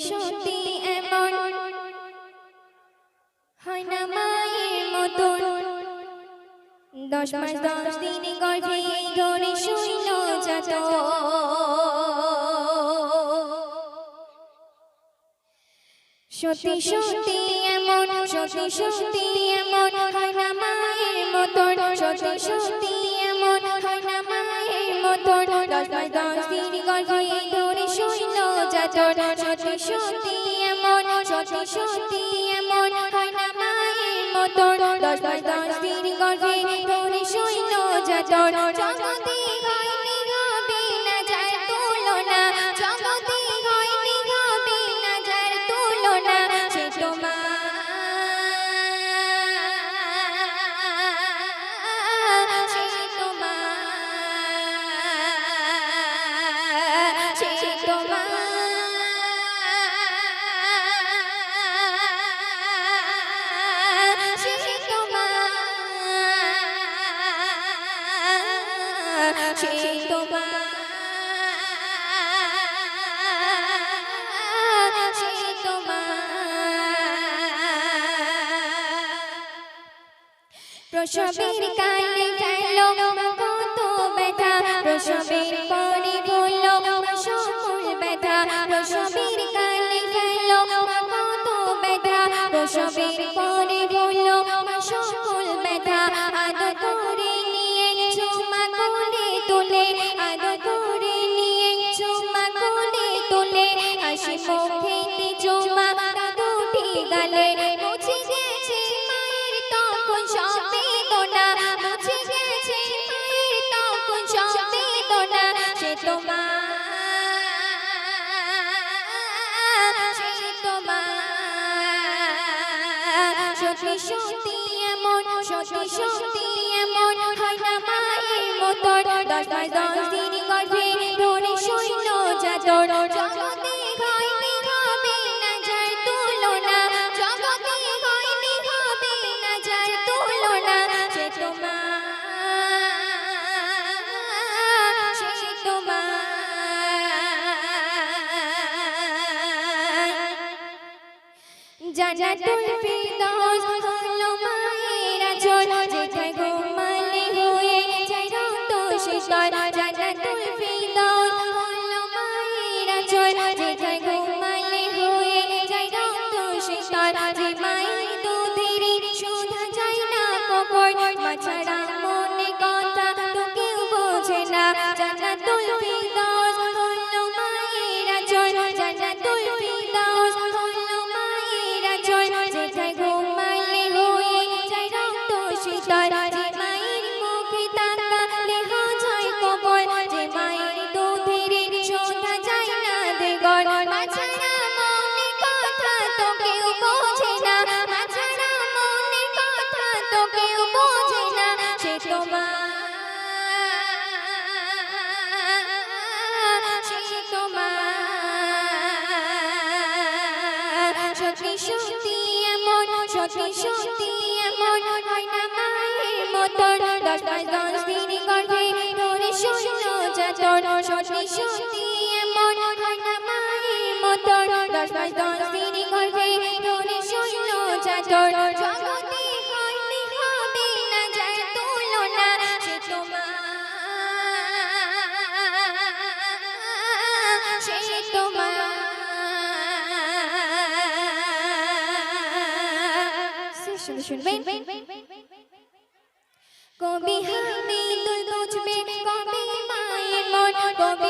সত্যি এমন। হয় না মায়ের মতন। দশ মাস দশ দিন গর্ভে ধরে শৈল যাত সত্যি সত্যি এমন সত্যি সত্যি এমন। হয় না মায়ের মতন। সত্যি সত্যি এমন। হয় না মায়ের মতন। দশ মাস দশ দিন গর্ভে যাত সত্যি সত্যি এমন সত্যি সত্যি সে তোমার প্রসবের কালে সত্যি সত্যি এমন সত্যি সত্যি এমন, হয় না মায়ের মতন। দশ মাস দশ দিন গর্ভে ধরে সৈন্য যাতর জগতে হয়নি, হবে না যার তুলনা। জগতে হয়নি, হবে না যার তুলনা। সে তোমার সে তোমার ফিরদৌস হলো আঁচল যেথায় ঘুমালে হয়ে যায় রক্ত শীতল জান্নাতুল ফিরদৌস হলো মায়ের আঁচল যেথায় ঘুমালে হয়ে যায় রক্ত শীতল যে মায়ের দুধেরই শোধা যায় না কখন? মা সত্যি সত্যি এমন, সত্যি সত্যি এমন হয় না মায়ের মতন, দশ মাস দশ দিন গর্ভে ধরে শৈল যাতন, সত্যি সত্যি শুনে শুনবেন কবি হামিদুল বুঝবে কবি মায়ের মন কবি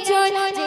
মায়ের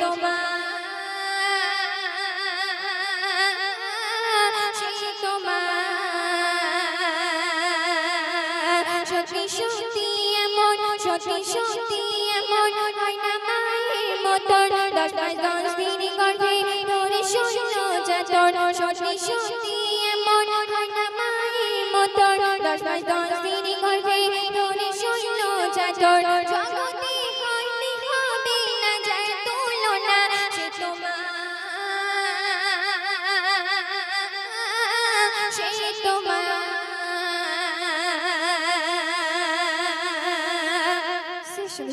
তোমার সে তোমার। সত্যি সত্যি এমন, সত্যি সত্যি এমন হয় না মায়ের মতন। দশ মাস দশ দিন গর্ভে ধরে শূন্য যাতন। সত্যি সত্যি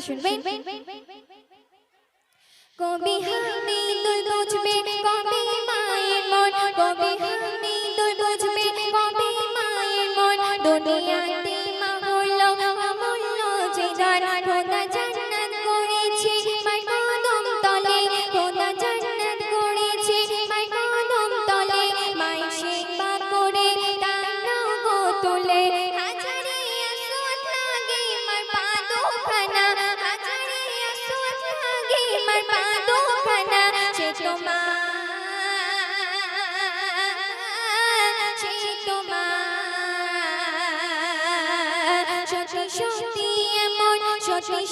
শুনবেন? কবি হামিদুল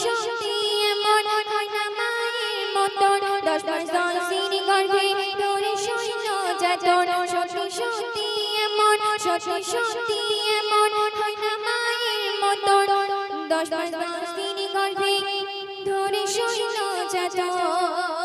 সত্যি এমন না মায়ের মতন। দশ মাস দশ দিন গর্ভে ধরে সৈন্য যাতন। সত্যি সত্যি এমন, সত্যি সত্যি এমন না মায়ের মতন। দশ মাস দশ দিন গর্ভে ধরে সৈন্য যাতন।